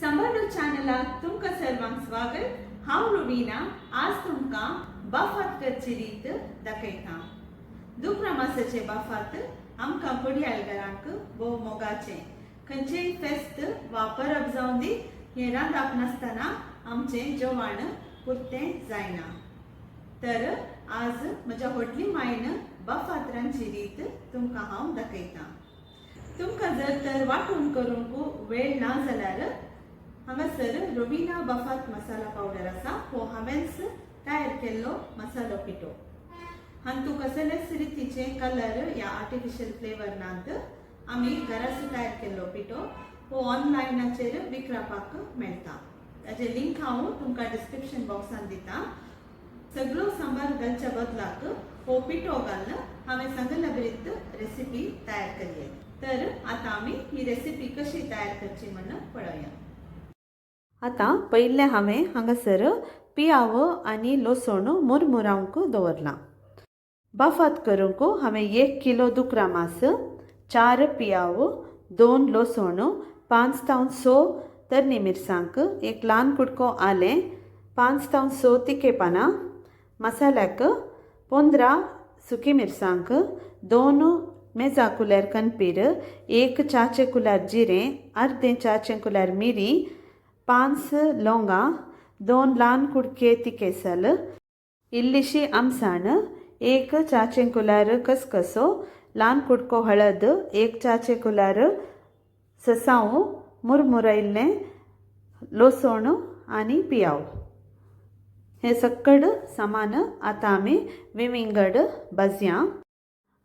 संबंध चॅनलाक तुमकां सर्वांक स्वागत हांव रुबीना आज तुमकां बाफात करची रीत दाखयता दुकरा मासाचे बाफात आमकां पडियाळगारांक भोव मोगाचें खंयचेय फेस्त वा परब जावं दी हें रांदप नासतना आमचें जेवण पुरतें जायना तर आज म्हज्या व्हडली मायन बाफात रांदची रीत तुमकां हांव दाखयतां तुमकां जर तर वांटून करूंक वेळ ना जाल्यार हांगासर रोबिना बफात मसाला पावडर आसा हो हांवेंच तयार केल्लो मसालो पिठो हातूंत कसलेच रितीचे कलर या आर्टिफिशियल फ्लेवर नात आमी घरास तयार केल्लो पिठो हो ऑनलायनाचेर विक्रपाक मेळटा ताजे लिंक हांव तुमकां डिस्क्रिप्शन बॉक्सान दिता सगळो सांबार घालच्या बदलाक हो पिठो घालून हांवें सांगल्या बरीत रेसिपी तयार केली तर आता आमी ही रेसिपी कशी तयार करची म्हणून पळोवया आतां पयलें हांवें हांगासर पियाव आनी लसण मुरमुरावंक दवरलां. बाफात करूंक हांवें एक किलो दुकरा मास चार पियाव दोन लसण पांच तावन स तरणी मिरसांग एक ल्हान कुडको आलें पांच तावन स तिके पानां मसाल्याक पंदरा सुकी मिरसांग दोन मेजा कुल्यार कनपीर एक चाचे कुल्यार जिरें अर्दें च्याचें कुल्यार मिरी पांच लवंगां दोन ल्हान कुडके तिकेसल इल्लीशी आमसाण एक च्याचें कुल्यार खसखसो ल्हान कुडको हळद एक च्याचें कुल्यार ससाव मुरमुरयल्लें लसण आनी पियाव हें सक्कड सामान आतां आमी विंगड भाजया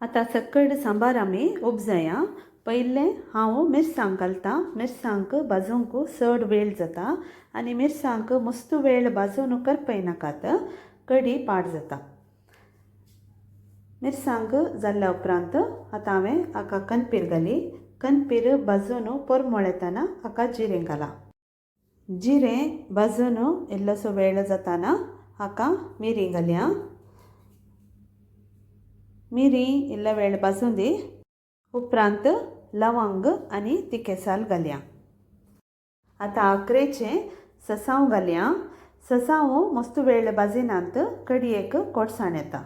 आतां सक्कड सांबार आमी उपजया पयलें हांव मिरसांग घालतां मिरसांग भाजूंक चड वेळ जाता आनी मिरसांग मस्त वेळ भाजून करपय नाकात कडी पाड जाता. मिरसांग जाल्ल्या उपरांत आतां हांवें हाका कनपीर घाली. कनपीर भाजून परमळ येताना हाका जिरें घाला. जिरें भाजून इल्लोसो वेळ जाताना हाका मिरी घालया. मिरी इल्लो वेळ भाजून दी. उपरांत लवंग आनी तिकेसाल घालया आतां आकरेचें ससाव घालया ससाव मस्त वेळ भाजिनात कडयेक कोडसाण येता.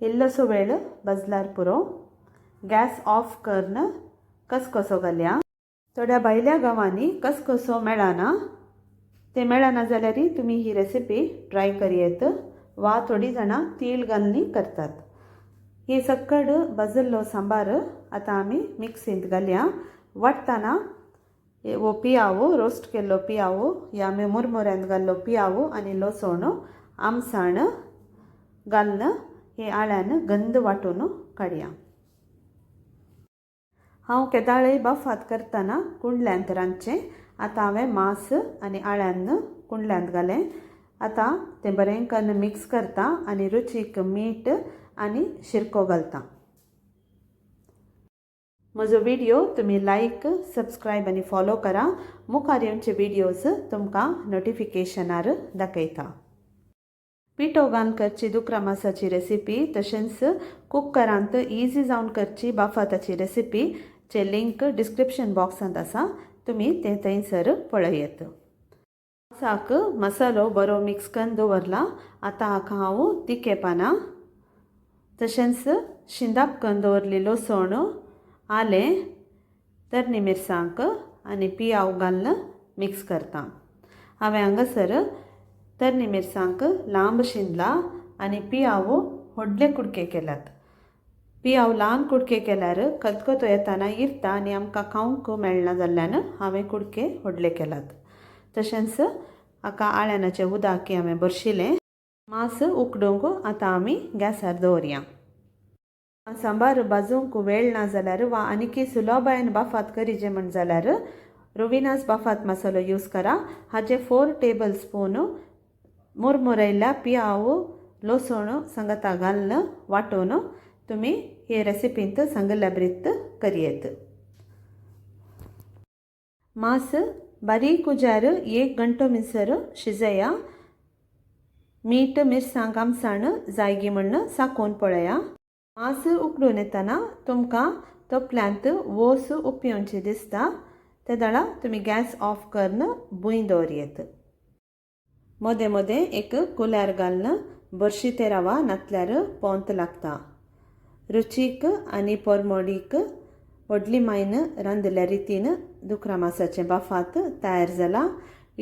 इल्लोसो वेळ भाजल्यार पुरो. गॅस ऑफ करन कसकसो घालया थोड्या भायल्या गांवांनी कसकसो मेळना. ते मेळना जाल्यारय तुमी ही रेसिपी ट्राय करयेत. वा थोडीं जाणां तीळ घालनी करतात. ही सक्कड भाजल्लो सांबार आतां आमी मिक्सींत घालया वाटतना वो पियावो रोस्ट केल्लो पियावो या आमी मुरमुऱ्यांत घाल्लो पियावो आनी लसण आमसाण घालून हे आळ्यान गंद वांटून काडया हांव केदाळे बफात करताना कुंडल्यांत रांदचें आतां हांवें मांस आनी आळ्यान कुंडल्यांत घालें आतां तें बरें करून मिक्स करता आनी रुचीक मीठ आनी शिरको घालता म्हजो व्हिडिओ तुमी लायक सबस्क्रायब आनी फॉलो करा. मुखार येवचे व्हिडिओज तुमकां नोटिफिकेशनार दाखयता. पिठो घालून करची दुकरा मासाची रेसिपी तशेंच कुकरांत इजी जावन करची बाफाताची रेसिपी चे लिंक डिस्क्रिप्शन बॉक्सांत आसा. तुमी तें थंयसर पळयत. साक मसालो बरो मिक्स करून दवरला. आतां हाका हांव तिखे पानां तशेंच शिंदाप करून दवरलेलो लसण आलें तर मिरसांग आनी पियाव घालून मिक्स करता. हांवें हांगासर तर मिरसांग लांब शिंदला आनी पियाव व्हडले कुडके केल्यात. पियाव ल्हान कुडके केल्यार खतखतो येताना इरता आनी आमकां खावंक मेळना जाल्ल्यान हांवें कुडके व्हडले केल्यात. तशेंच हाका आळ्यानाचें उदक हांवें बरशिल्लें मांस उकडूंक आतां आमी गॅसार दवरया सांबार भाजूंक वेळ ना जाल्यार वा आनीकी सुलभायन बाफात करीचे म्हण जाल्यार रोविनास बाफात मसालो यूज करा हाचे फोर टेबल स्पून मुरमुरयल्ल्या पियाव लसण सांगता घालून वांटून तुमी हे रेसिपींत सांगल्या बरीत करयेत मांस बारीक उजार एक घंटो मिसर शिजया मीठ मिरसांग आमसाण जायगी म्हण साकोवन पळया मांस उकडून येतना तुमकां तपल्यांत वोस उपयोवची दिसता ते दळा तुमी गॅस ऑफ करन भुंय दवरयेत मदें मदें एक कुल्यार घालन बरशी ते रवा नातल्यार पोंत लागता रुचीक आनी परमोडीक व्हडली मायन रांदल्या रितीन दुकरा मासाचें बाफात तयार जाला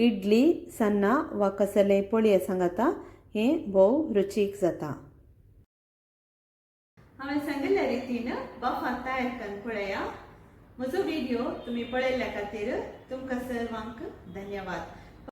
इडली सन्ना वा कसलेय पोळये सांगाता हें भोव रुचीक जाता. हांवें सांगिल्ल्या रितीन बफात तयार करून पळया म्हजो व्हिडिओ तुमी पळयल्ल्या खातीर तुमकां सर्वांक धन्यवाद.